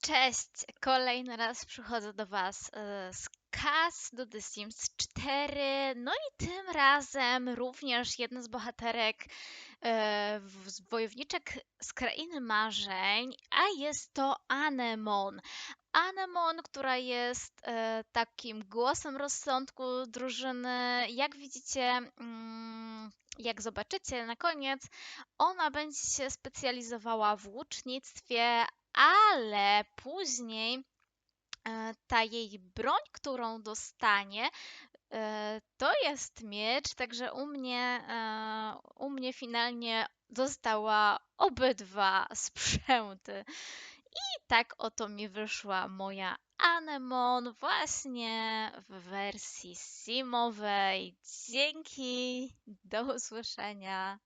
Cześć! Kolejny raz przychodzę do Was e, z Cas do The Sims 4. No i tym razem również jedna z bohaterek e, z wojowniczek z Krainy Marzeń, a jest to Anemon. Anemon, która jest e, takim głosem rozsądku drużyny. Jak widzicie, mm, jak zobaczycie na koniec, ona będzie się specjalizowała w łucznictwie, ale później e, ta jej broń, którą dostanie, e, to jest miecz, także u mnie, e, u mnie finalnie dostała obydwa sprzęty. I tak oto mi wyszła moja Anemon właśnie w wersji simowej. Dzięki, do usłyszenia.